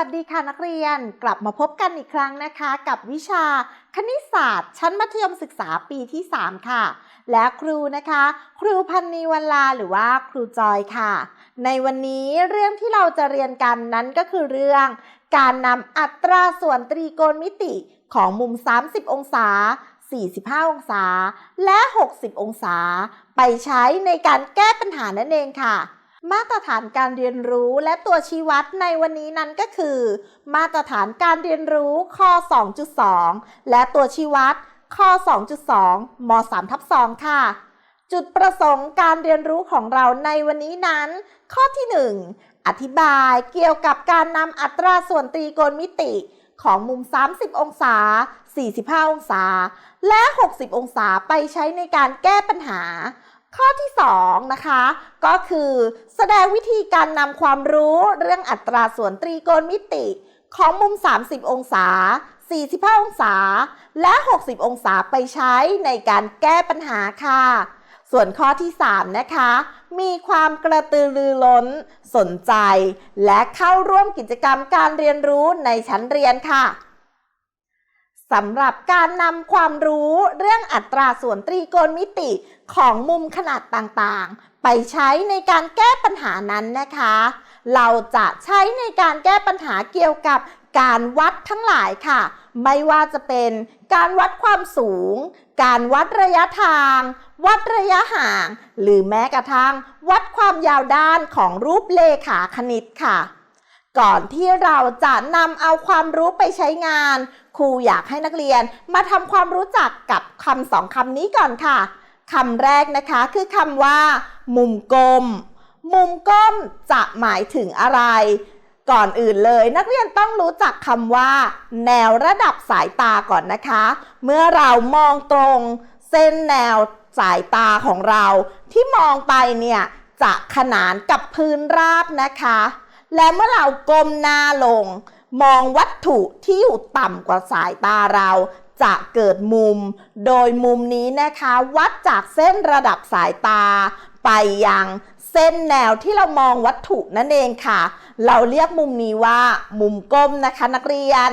ัสดีค่ะนักเรียนกลับมาพบกันอีกครั้งนะคะ กับวิชาคณิตศาสตร์ ชั้นมัธยมศึกษาปีที่ 3 ค่ะ และครูนะคะ ครูพันนีวันลาหรือว่าครูจอยค่ะ ในวันนี้เรื่องที่เราจะเรียนกันนั้นก็คือเรื่อง การนำอัตราส่วนตรีโกณมิติของมุม 30 องศา 45 องศา และ 60 องศา ไปใช้ในการแก้ปัญหานั่นเองค่ะ มาตรฐานการเรียนรู้และตัวชี้วัดในวันนี้นั้นก็คือ มาตรฐานการเรียนรู้ข้อ 2.2 และตัวชี้วัดข้อ 2.2ม3ทับ2ค่ะ จุดประสงค์การเรียนรู้ของเราในวันนี้นั้น ข้อที่ 1 อธิบายเกี่ยวกับการนำอัตราส่วนตรีโกณมิติของมุม 30 องศา 45 องศา และ 60 องศาไปใช้ในการแก้ปัญหา ข้อที่2นะคะก็คือแสดงวิธีการนำความรู้เรื่องอัตราส่วนตรีโกณมิติ ของมุม 30 องศา 45 องศา และ 60 องศาไปใช้ในการแก้ปัญหาค่ะ ส่วนข้อที่ 3 นะคะ มีความกระตือรือร้น สนใจ และเข้าร่วมกิจกรรมการเรียนรู้ในชั้นเรียนค่ะ สำหรับการนำความรู้เรื่องอัตราส่วนตรีโกณมิติของมุมขนาดต่างๆ ไปใช้ในการแก้ปัญหานั้นนะคะ เราจะใช้ในการแก้ปัญหาเกี่ยวกับการวัดทั้งหลายค่ะ ไม่ว่าจะเป็นการวัดความสูง การวัดระยะทาง วัดระยะห่าง หรือแม้กระทั่ง วัดความยาวด้านของรูปเลขาคณิตค่ะ ก่อนที่เราจะนำเอาความรู้ไปใช้งาน รูอยากให้นักเรียนมาทำความรู้จักกับคำสองคำนี้ก่อนค่ะคำแรกนะคะคือคำว่า มุมกลม มุมกลมจะหมายถึงอะไร ก่อนอื่นเลย นักเรียนต้องรู้จักคำว่า แนวระดับสายตาก่อนนะคะ เมื่อเรามองตรง เส้นแนวสายตาของเรา ที่มองไปเนี่ยจะขนานกับพื้นราบนะคะ และเมื่อเราก้มหน้าลง มองวัตถุที่อยู่ต่ำกว่าสายตาเราจะเกิดมุม โดยมุมนี้นะคะ วัดจากเส้นระดับสายตา ไปยังเส้นแนวที่เรามองวัตถุนั่นเองค่ะ เราเรียกมุมนี้ว่ามุมก้มนะคะนักเรียน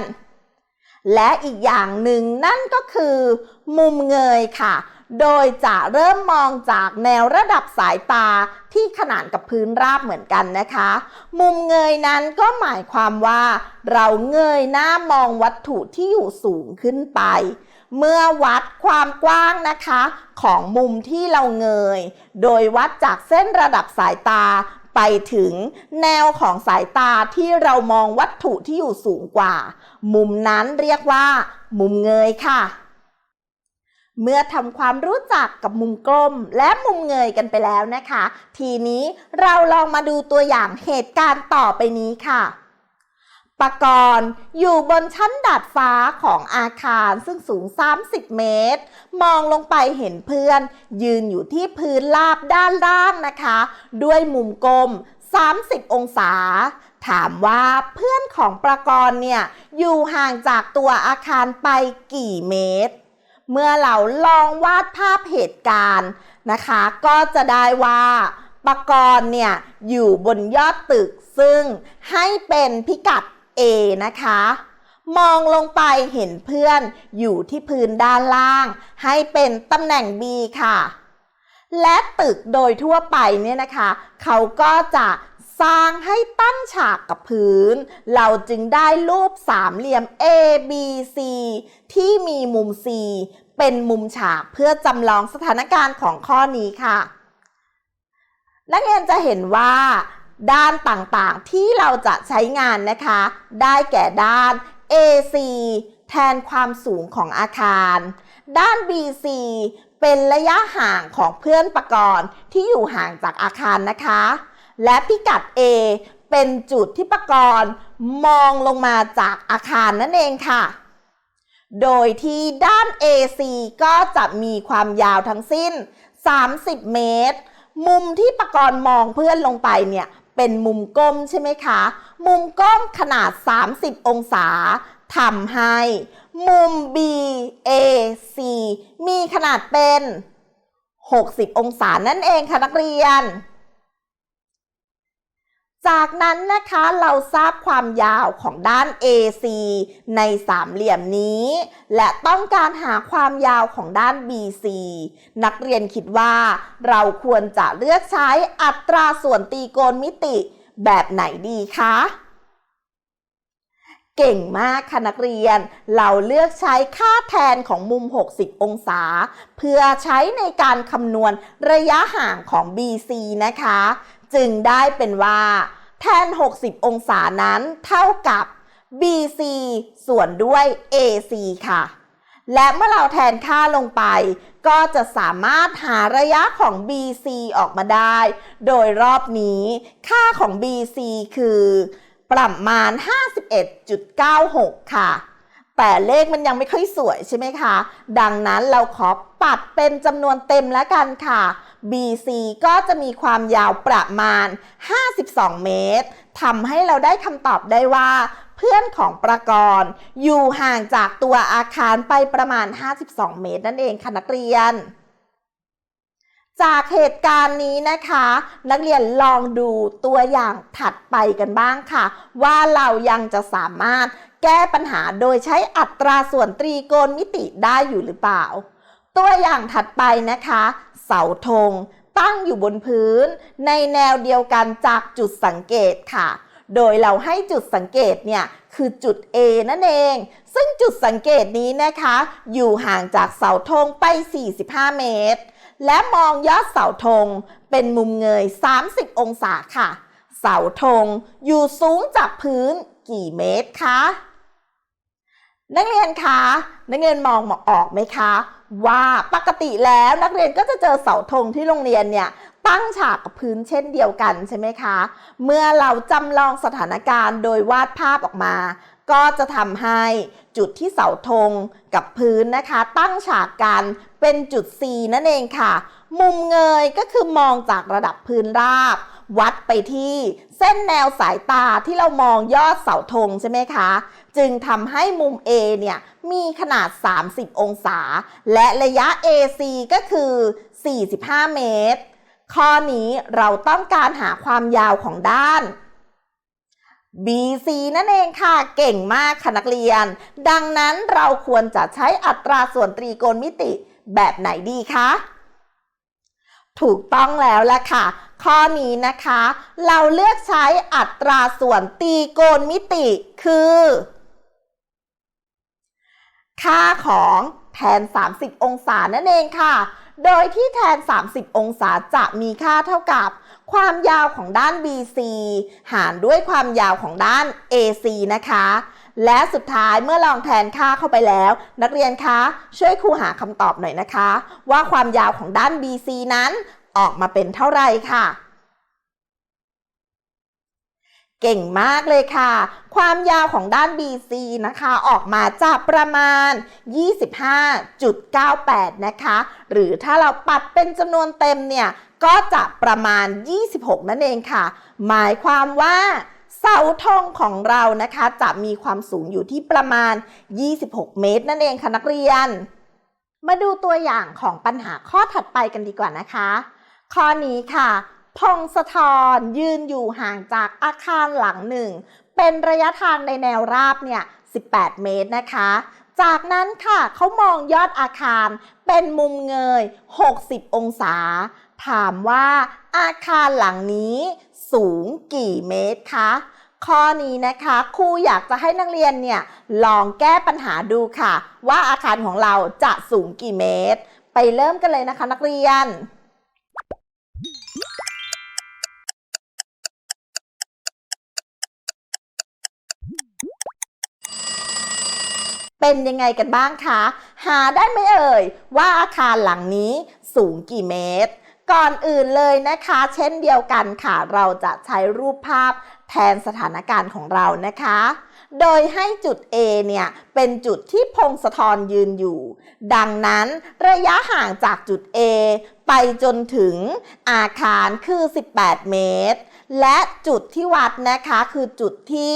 และอีกอย่างหนึ่งนั่นก็คือ มุมเงยค่ะ โดยจะเริ่มมองจากแนวระดับสายตาที่ขนานกับพื้นราบเหมือนกันนะคะ มุมเงยนั้นก็หมายความว่า เราเงยหน้ามองวัตถุที่อยู่สูงขึ้นไป เมื่อวัดความกว้างนะคะ ของมุมที่เราเงย โดยวัดจากเส้นระดับสายตาไปถึงแนวของสายตาที่เรามองวัตถุที่อยู่สูงกว่า มุมนั้นเรียกว่า มุมเงยค่ะ เมื่อทำความรู้จักกับมุมกลมและมุมเงยกันไปแล้วนะคะ ทีนี้เราลองมาดูตัวอย่างเหตุการณ์ต่อไปนี้ค่ะปกรณ์อยู่บนชั้นดาดฟ้าของอาคารซึ่งสูง 30 เมตร มองลงไปเห็นเพื่อน ยืนอยู่ที่พื้นราบด้านล่างนะคะ ด้วยมุมกลม 30 องศา ถามว่าเพื่อนของประกรณ์เนี่ย อยู่ห่างจากตัวอาคารไปกี่เมตร เมื่อเราลองวาดภาพเหตุการณ์นะคะ ก็จะได้ว่าปกรณ์เนี่ยอยู่บนยอดตึกซึ่งให้เป็นพิกัด A นะคะ มองลงไปเห็นเพื่อนอยู่ที่พื้นด้านล่าง ให้เป็นตำแหน่ง B ค่ะ และตึกโดยทั่วไปเนี่ยนะคะ เขาก็จะ สร้างให้ตั้งฉากกับพื้น เราจึงได้รูปสามเหลี่ยม A B C ที่มีมุม C เป็นมุมฉากเพื่อจำลองสถานการณ์ของข้อนี้ค่ะ นักเรียนจะเห็นว่า ด้านต่างๆที่เราจะใช้งานนะคะ ได้แก่ด้าน AC แทนความสูงของอาคาร ด้าน BC เป็นระยะห่างของเพื่อนประกรณ์ที่อยู่ห่างจากอาคารนะคะ และพิกัด A เป็นจุดที่ประกรณ์มองลงมาจากอาคารนั่นเองค่ะ โดยที่ด้าน AC ก็จะมีความยาวทั้งสิ้น 30 เมตร มุมที่ประกรณ์มองเพื่อนลงไปเนี่ยเป็นมุมก้มใช่ไหมคะ มุมก้มขนาด 30 องศาทำให้ มุม BAC มีขนาดเป็น 60 องศานั่นเองค่ะนักเรียน จากนั้นนะคะเราทราบความยาวของด้าน AC ในสามเหลี่ยมนี้ และต้องการหาความยาวของด้าน BC นักเรียนคิดว่า เราควรจะเลือกใช้อัตราส่วนตีโกณมิติแบบไหนดีคะเก่งมากค่ะนักเรียน เราเลือกใช้ค่าแทนของมุม 60 องศา เพื่อใช้ในการคำนวณระยะห่างของ BC นะคะ จึงได้เป็นว่า แทน 60 องศานั้นเท่ากับ BC ส่วนด้วย AC ค่ะ และเมื่อเราแทนค่าลงไป ก็จะสามารถหาระยะของ BC ออกมาได้ โดยรอบนี้ค่าของ BC คือ ประมาณ 51.96 ค่ะ แต่เลขมันยังไม่ค่อยสวยใช่ไหมคะ ดังนั้นเราขอปัดเป็นจำนวนเต็มแล้วกันค่ะ BC ก็จะมีความยาวประมาณ 52 เมตรทำให้เราได้คำตอบได้ว่า เพื่อนของประกรณ์อยู่ห่างจากตัวอาคารไปประมาณ 52 เมตรนั่นเองค่ะนักเรียนจากเหตุการณ์นี้นะคะ นักเรียนลองดูตัวอย่างถัดไปกันบ้างค่ะ ว่าเรายังจะสามารถแก้ปัญหาโดยใช้อัตราส่วนตรีโกณมิติได้อยู่หรือเปล่า ตัวอย่างถัดไปนะคะ เสาธงตั้งอยู่บนพื้น ในแนวเดียวกันจากจุดสังเกตค่ะ โดยเราให้จุดสังเกตเนี่ยคือจุด A นั่นเอง ซึ่งจุดสังเกตนี้นะคะ อยู่ห่างจากเสาธงไป 45 เมตร และมองยอดเสาธงเป็นมุมเงย 30 องศาค่ะ เสาธงอยู่สูงจากพื้นกี่เมตรคะ นักเรียนคะ นักเรียนมองออกไหมคะ ว่าปกติแล้วนักเรียนก็จะเจอเสาธงที่โรงเรียนเนี่ยตั้งฉากกับพื้นเช่นเดียวกันใช่ไหมคะ เมื่อเราจำลองสถานการณ์โดยวาดภาพออกมา ก็จะทำให้จุดที่เสาธงกับพื้นนะคะ ตั้งฉากกันเป็นจุด C นั่นเองค่ะ มุมเงยก็คือมองจากระดับพื้นราบ วัดไปที่เส้นแนวสายตาที่เรามองยอดเสาธงใช่ไหมคะ จึงทำให้มุม A เนี่ยมีขนาด 30 องศา และระยะ AC ก็คือ 45 เมตร ข้อนี้เราต้องการหาความยาวของด้าน BC นั่นเองค่ะ เก่งมากค่ะนักเรียน ดังนั้นเราควรจะใช้อัตราส่วนตรีโกณมิติแบบไหนดีคะ ถูกต้องแล้วละค่ะ ข้อนี้นะคะ เราเลือกใช้อัตราส่วนตีโกณมิติคือ ค่าของแทน 30 องศานั่นเองค่ะ โดยที่แทน 30 องศาจะมีค่าเท่ากับ ความยาวของด้าน BC หารด้วยความยาวของด้าน AC นะคะ และสุดท้ายเมื่อลองแทนค่าเข้าไปแล้ว นักเรียนคะช่วยครูหาคำตอบหน่อยนะคะ ว่าความยาวของด้าน BC นั้นออกมาเป็นเท่าไหร่ค่ะเก่งมากเลยค่ะ ความยาวของด้าน BC นะคะ ออกมาจะประมาณ 25.98 นะคะ หรือถ้าเราปัดเป็นจำนวนเต็มเนี่ย ก็จะประมาณ 26 นั่นเองค่ะ หมายความว่า เสาธงของเรานะคะ จะมีความสูงอยู่ที่ประมาณ 26 เมตร นั่นเองค่ะนักเรียน มาดูตัวอย่างของปัญหาข้อถัดไปกันดีกว่านะคะ ข้อนี้ค่ะพงศธรยืนอยู่ห่างจากอาคารหลังหนึ่ง เป็นระยะทางในแนวราบเนี่ย 18 เมตรนะคะ จากนั้นค่ะเขามองยอดอาคารเป็นมุมเงย 60 องศา ถามว่าอาคารหลังนี้ สูงกี่เมตรคะข้อนี้นะคะครูอยากจะให้นักเรียนเนี่ยลองแก้ปัญหาดูค่ะ ว่าอาคารของเราจะสูงกี่เมตร ไปเริ่มกันเลยนะคะนักเรียน เป็นยังไงกันบ้างคะ หาได้ไหมเอ่ย ว่าอาคารหลังนี้สูงกี่เมตร ก่อนอื่นเลยนะคะ เช่นเดียวกันค่ะ เราจะใช้รูปภาพแทนสถานการณ์ของเรานะคะ โดยให้จุด A เนี่ย เป็นจุดที่พงศธรยืนอยู่ ดังนั้นระยะห่างจากจุด A ไปจนถึงอาคารคือ 18 เมตร และจุดที่วัดนะคะคือจุดที่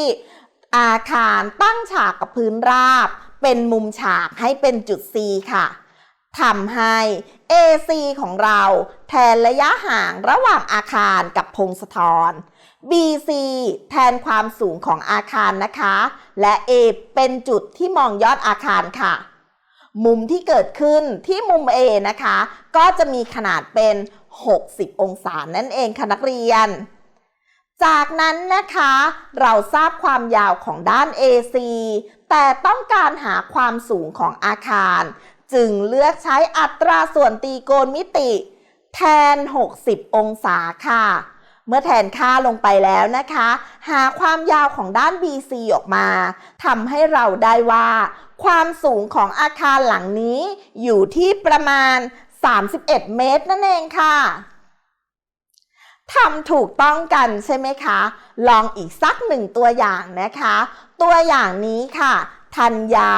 อาคารตั้งฉากกับพื้นราบ เป็นมุมฉากให้เป็นจุด C ค่ะ ทำให้ AC ของเราแทนระยะห่างระหว่างอาคารกับพงศธร BC แทนความสูงของอาคารนะคะ และ A เป็นจุดที่มองยอดอาคารค่ะ มุมที่เกิดขึ้นที่มุม A นะคะ ก็จะมีขนาดเป็น 60 องศานั่นเองค่ะนักเรียน จากนั้นนะคะ เราทราบความยาวของด้าน AC แต่ต้องการหาความสูงของอาคาร จึงเลือกใช้อัตราส่วนตรีโกณมิติ แทน 60 องศาค่ะ เมื่อแทนค่าลงไปแล้วนะคะ หาความยาวของด้าน BC ออกมาทำให้เราได้ว่า ความสูงของอาคารหลังนี้อยู่ที่ประมาณ 31 เมตรนั่นเองค่ะทำถูกต้องกันใช่ไหมคะ ลองอีกสักหนึ่งตัวอย่างนะคะ ตัวอย่างนี้ค่ะ ธัญญา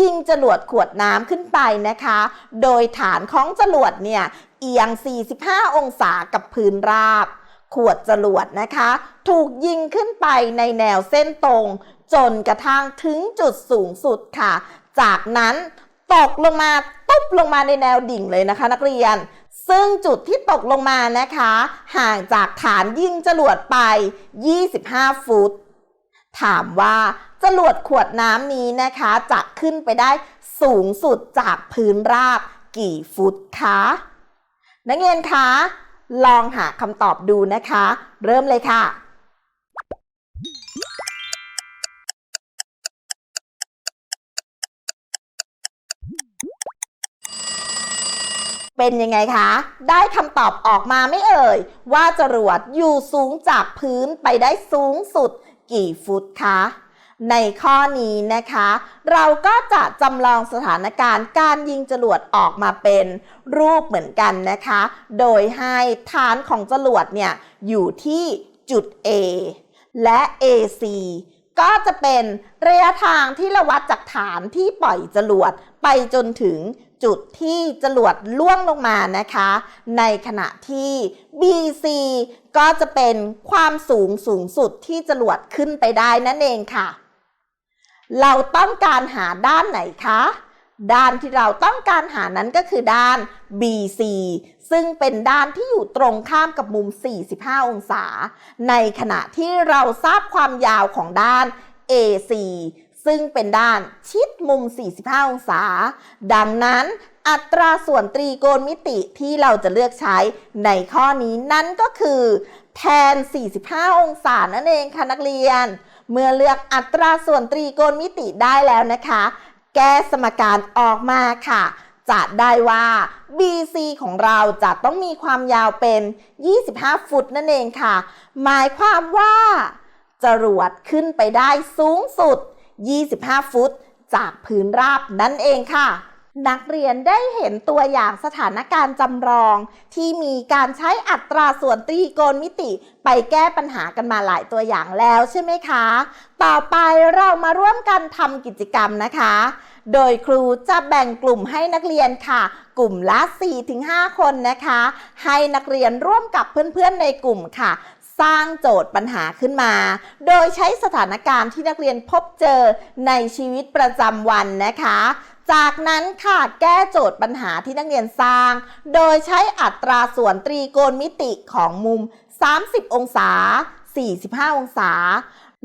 ยิงจรวดขวดน้ำขึ้นไปนะคะ โดยฐานของจรวดเนี่ยเอียง 45 องศากับพื้นราบ ขวดจรวดนะคะ ถูกยิงขึ้นไปในแนวเส้นตรง จนกระทั่งถึงจุดสูงสุดค่ะ จากนั้นตกลงมาตุ๊บลงมาในแนวดิ่งเลยนะคะ นักเรียน ซึ่งจุดที่ตกลงมานะคะ ห่างจากฐานยิงจรวดไป 25 ฟุต ถามว่าจรวดขวดน้ำนี้นะคะจะขึ้นไปได้สูงสุดจากพื้นราบกี่ฟุตคะนักเรียนคะลองหาคำตอบดูนะคะ เริ่มเลยค่ะเป็นยังไงคะ ได้คำตอบออกมาไม่เอ่ย ว่าจรวดอยู่สูงจากพื้นไปได้สูงสุด กี่ฟุตคะ ในข้อนี้นะคะ เราก็จะจำลองสถานการณ์การยิงจรวดออกมาเป็นรูปเหมือนกันนะคะ โดยให้ฐานของจรวดเนี่ยอยู่ที่จุด A และ AC ก็จะเป็นระยะทางที่เราวัดจากฐานที่ปล่อยจรวดไปจนถึง จุดที่จรวดล่วงลงมานะคะ ในขณะที่ BC ก็จะเป็นความสูงสูงสุดที่จรวดขึ้นไปได้นั่นเองค่ะ เราต้องการหาด้านไหนคะ ด้านที่เราต้องการหานั้นก็คือด้าน BC ซึ่งเป็นด้านที่อยู่ตรงข้ามกับมุม 45 องศา ในขณะที่เราทราบความยาวของด้าน AC ซึ่งเป็นด้านชิดมุม 45 องศา ดังนั้นอัตราส่วนตรีโกณมิติที่เราจะเลือกใช้ในข้อนี้นั่นก็คือแทน 45 องศานั่นเองค่ะนักเรียน เมื่อเลือกอัตราส่วนตรีโกณมิติได้แล้วนะคะ แก้สมการออกมาค่ะ จะได้ว่า BC ของเราจะต้องมีความยาวเป็น 25 ฟุตนั่นเองค่ะ หมายความว่าจรวดขึ้นไปได้สูงสุด 25 ฟุต จากพื้นราบนั่นเองค่ะ นักเรียนได้เห็นตัวอย่างสถานการณ์จำลอง ที่มีการใช้อัตราส่วนตรีโกณมิติ ไปแก้ปัญหากันมาหลายตัวอย่างแล้วใช่ไหมคะ ต่อไปเรามาร่วมกันทำกิจกรรมนะคะ โดยครูจะแบ่งกลุ่มให้นักเรียนค่ะ กลุ่มละ 4-5 คนนะคะ ให้นักเรียนร่วมกับเพื่อนๆในกลุ่มค่ะ สร้างโจทย์ปัญหาขึ้นมา โดยใช้สถานการณ์ที่นักเรียนพบเจอในชีวิตประจำวันนะคะ จากนั้นค่ะแก้โจทย์ปัญหาที่นักเรียนสร้าง โดยใช้อัตราส่วนตรีโกณมิติของมุม 30 องศา 45 องศา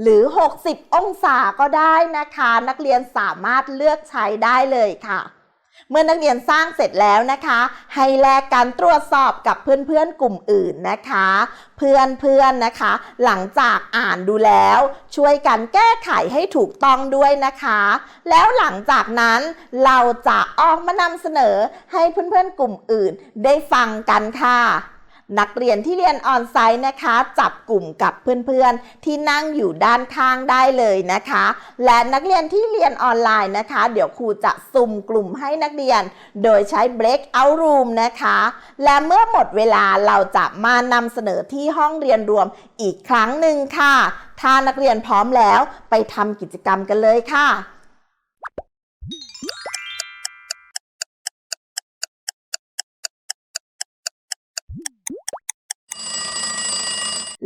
หรือ 60 องศาก็ได้นะคะ นักเรียนสามารถเลือกใช้ได้เลยค่ะ เมื่อนักเรียนสร้างเสร็จแล้วนะคะ ให้แลกการตรวจสอบกับเพื่อนๆกลุ่มอื่นนะคะ เพื่อนๆนะคะ หลังจากอ่านดูแล้ว ช่วยกันแก้ไขให้ถูกต้องด้วยนะคะ แล้วหลังจากนั้นเราจะออกมานำเสนอให้เพื่อนๆกลุ่มอื่นได้ฟังกันค่ะ นักเรียนที่เรียนออนไซต์นะคะ จับกลุ่มกับเพื่อนๆ ที่นั่งอยู่ด้านข้างได้เลยนะคะ และนักเรียนที่เรียนออนไลน์นะคะ เดี๋ยวครูจะสุ่มกลุ่มให้นักเรียน โดยใช้ break out room นะคะ และเมื่อหมดเวลาเราจะมานำเสนอที่ห้องเรียนรวมอีกครั้งหนึ่งค่ะ ถ้านักเรียนพร้อมแล้วไปทำกิจกรรมกันเลยค่ะ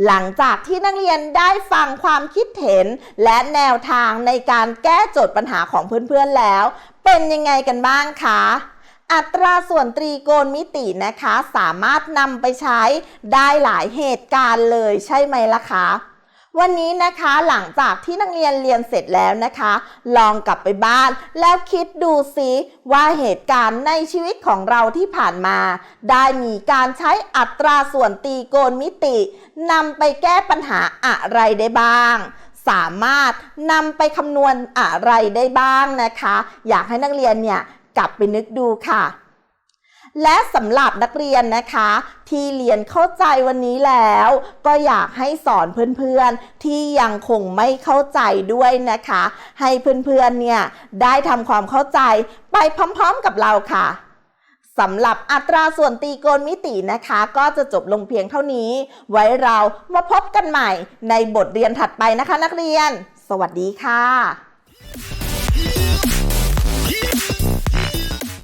หลังจากที่นักเรียนได้ฟังความคิดเห็น และแนวทางในการแก้โจทย์ปัญหาของเพื่อนๆแล้ว เป็นยังไงกันบ้างคะอัตราส่วนตรีโกณมิตินะคะ สามารถนำไปใช้ได้หลายเหตุการณ์เลยใช่ไหมล่ะคะ วันนี้นะคะหลังจากที่นักเรียนเรียนเสร็จแล้วนะคะ ลองกลับไปบ้าน แล้วคิดดูซิว่าเหตุการณ์ในชีวิตของเราที่ผ่านมา ได้มีการใช้อัตราส่วนตีโกณมิตินำไปแก้ปัญหาอะไรได้บ้างสามารถนำไปคำนวณอะไรได้บ้างนะคะ อยากให้นักเรียนเนี่ยกลับไปนึกดูค่ะ และสำหรับนักเรียนนะคะ ที่เรียนเข้าใจวันนี้แล้ว ก็อยากให้สอนเพื่อนๆ ที่ยังคงไม่เข้าใจด้วยนะคะ ให้เพื่อนๆเนี่ยได้ทำความเข้าใจไปพร้อมๆกับเราค่ะสำหรับอัตราส่วนตีโกณมิตินะคะ ก็จะจบลงเพียงเท่านี้ ไว้เรามาพบกันใหม่ในบทเรียนถัดไปนะคะนักเรียน สวัสดีค่ะ